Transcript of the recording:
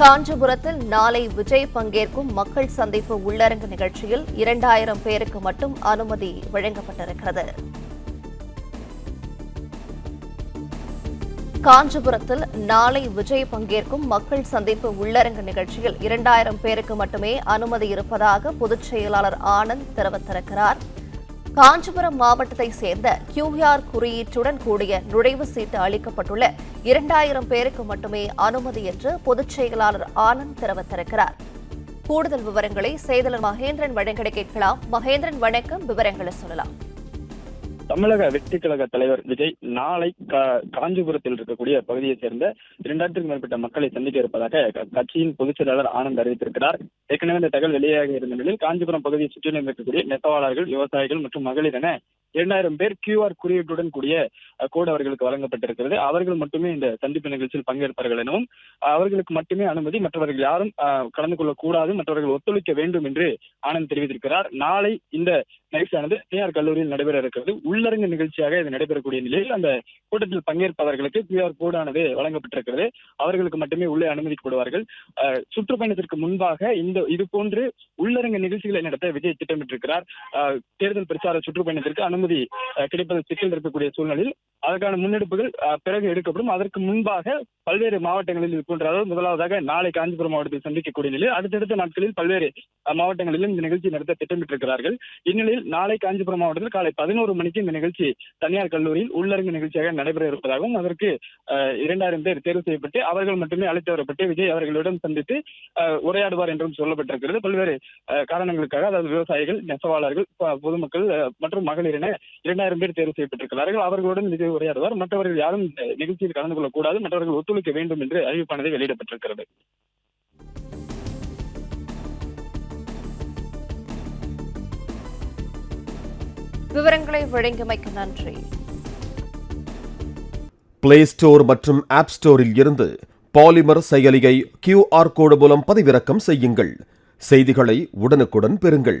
காஞ்சிபுரத்தில் நாளை விஜய் பங்கேற்கும் மக்கள் சந்திப்பு உள்ளரங்கு நிகழ்ச்சியில் இரண்டாயிரம் பேருக்கு மட்டும் அனுமதி வழங்கப்பட்டிருக்கிறது. காஞ்சிபுரத்தில் நாளை விஜய் பங்கேற்கும் மக்கள் சந்திப்பு உள்ளரங்கு நிகழ்ச்சியில் இரண்டாயிரம் பேருக்கு மட்டுமே அனுமதி இருப்பதாக பொதுச் செயலாளர் ஆனந்த் தெரிவித்திருக்கிறார். காஞ்சிபுரம் மாவட்டத்தை சேர்ந்த கியூஆர் குறியீட்டுடன் கூடிய நுழைவு சீட்டு அளிக்கப்பட்டுள்ள இரண்டாயிரம் பேருக்கு மட்டுமே அனுமதி என்று பொதுச் செயலாளர் ஆனந்த் தெரிவித்திருக்கிறார். கூடுதல் விவரங்களை செய்தலர் மகேந்திரன் வழங்கிட கேட்கலாம். மகேந்திரன் வணக்கம். விவரங்களை சொல்லலாம். தமிழக வெற்றி கழக தலைவர் விஜய் நாளை கா- காஞ்சிபுரத்தில் இருக்கக்கூடிய பகுதியை சேர்ந்த இரண்டாயிரத்துக்கும் மேற்பட்ட மக்களை சந்திக்க இருப்பதாக கட்சியின் பொதுச் செயலாளர் ஆனந்த் அறிவித்திருக்கிறார். ஏற்கனவே இந்த தகவல் வெளியாக இருந்த நிலையில் காஞ்சிபுரம் பகுதியை சுற்றிலும் இருக்கக்கூடிய நெசவாளர்கள் விவசாயிகள் மற்றும் மகளிர் என இரண்டாயிரம் பேர் கியூஆர் குறியீட்டுடன் கூடிய கோடு அவர்களுக்கு வழங்கப்பட்டிருக்கிறது. அவர்கள் மட்டுமே இந்த சந்திப்பு நிகழ்ச்சியில் பங்கேற்பார்கள் எனவும் அவர்களுக்கு மட்டுமே அனுமதி மற்றவர்கள் யாரும் கலந்து கொள்ளக்கூடாது மற்றவர்கள் ஒத்துழைக்க வேண்டும் என்று ஆனந்த் தெரிவித்திருக்கிறார். நாளை இந்த நிகழ்ச்சியானது தனியார் கல்லூரியில் நடைபெற இருக்கிறது. உள்ளரங்கு நிகழ்ச்சியாக இது நடைபெறக்கூடிய நிலையில் அந்த கூட்டத்தில் பங்கேற்பவர்களுக்கு கியூஆர் கோடானது வழங்கப்பட்டிருக்கிறது. அவர்களுக்கு மட்டுமே உள்ளே அனுமதிக்கப்படுவார்கள் சுற்றுப்பயணத்திற்கு முன்பாக இந்த இது போன்று உள்ளரங்கு நிகழ்ச்சிகளை நடத்த விஜய் திட்டமிட்டிருக்கிறார். தேர்தல் பிரச்சார சுற்றுப்பயணத்திற்கு அனுமதி அனுமதி கிடைப்பது சிக்கல் இருக்கக்கூடிய சூழ்நிலையில் அதற்கான முன்னெடுப்புகள் பிறகு எடுக்கப்படும். அதற்கு முன்பாக பல்வேறு மாவட்டங்களில் இருக்கின்றதால் முதலாவதாக நாளை காஞ்சிபுரம் மாவட்டத்தில் சந்திக்கக்கூடிய நிலையில் அடுத்தடுத்த நாட்களில் பல்வேறு மாவட்டங்களிலும் இந்த நிகழ்ச்சி நடத்த திட்டமிட்டிருக்கிறார்கள். இந்நிலையில் நாளை காஞ்சிபுரம் மாவட்டத்தில் காலை பதினோரு மணிக்கு இந்த நிகழ்ச்சி தனியார் கல்லூரியில் உள்ளரங்கு நிகழ்ச்சியாக நடைபெற இருப்பதாகவும் அதற்கு இரண்டாயிரம் பேர் தேர்வு செய்யப்பட்டு அவர்கள் மட்டுமே அழைத்து வரப்பட்டு விஜய் அவர்களிடம் சந்தித்து அஹ், உரையாடுவார் என்றும் சொல்லப்பட்டிருக்கிறது. பல்வேறு காரணங்களுக்காக அதாவது விவசாயிகள் நெசவாளர்கள் பொதுமக்கள் மற்றும் மகளிர் என இரண்டாயிரம் பேர் தேர்வு செய்யப்பட்டிருக்கிறார்கள். அவர்களுடன் விஜய் உரையாடுவார். மற்றவர்கள் யாரும் இந்த நிகழ்ச்சியில் கலந்து கொள்ளக்கூடாது. மற்றவர்கள் ஒத்துழைக்க வேண்டும் என்று அறிவிப்பானது வெளியிடப்பட்டிருக்கிறது. விவரங்களை வழங்கியமைக்கு நன்றி. பிளே ஸ்டோர் மற்றும் ஆப் ஸ்டோரில் இருந்து பாலிமர் செயலியை கியூஆர் கோடு மூலம் பதிவிறக்கம் செய்யுங்கள். செய்திகளை உடனுக்குடன் பெறுங்கள்.